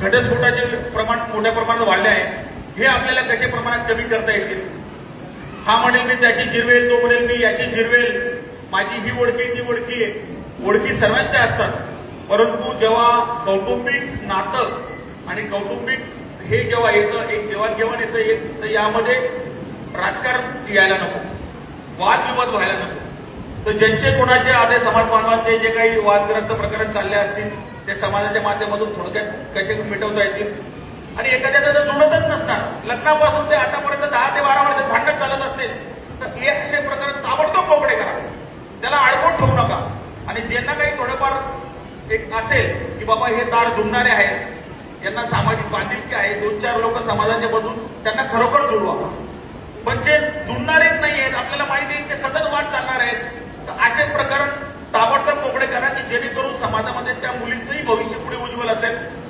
घटस्फोटाचे प्रमाण मोठ्या प्रमाणात वाढले आहे. हे आपल्याला कशा प्रमाणात कमी करता येतील? हा म्हणेल मी त्याची जिरवेल तो म्हणेल मी याची जिरवेल. माझी ही ओळखी ती ओळखी आहे. ओळखी सर्वांच्या असतात. परंतु जेव्हा कौटुंबिक नातं आणि कौटुंबिक हे जेव्हा येतं एक देवाणघेवाण येतं एक तर यामध्ये राजकारण यायला नको. वादविवाद व्हायला नको. तर ज्यांचे कोणाचे आले समाज बांधवांचे जे काही वादग्रस्त प्रकरण चालले असतील ते समाजाच्या माध्यमातून थोडक्यात कसे मिटवता येतील? आणि एखाद्याचं जर जुळतच नसणार. लग्नापासून ते आतापर्यंत दहा ते बारा वर्षात भांडण चालत असतील तर हे असे प्रकरण ताबडतोब मोकळे करा. त्याला अडकून ठेवू नका. आणि ज्यांना काही थोडंफार एक असेल की बाबा हे तार जुडणारे आहेत यांना सामाजिक बांधिलकी आहे दोन चार लोक समाजाच्या बसून त्यांना खरोखर जुळवा. पण जे जुळणारेच नाही आहेत आपल्याला माहिती आहे ते सतत वाद चालणार आहेत तर असे प्रकरण ताबडतोब मोकळे करा की जेणेकरून समाजामध्ये त्या मुलींचंही भविष्य पुढे उज्ज्वल असेल.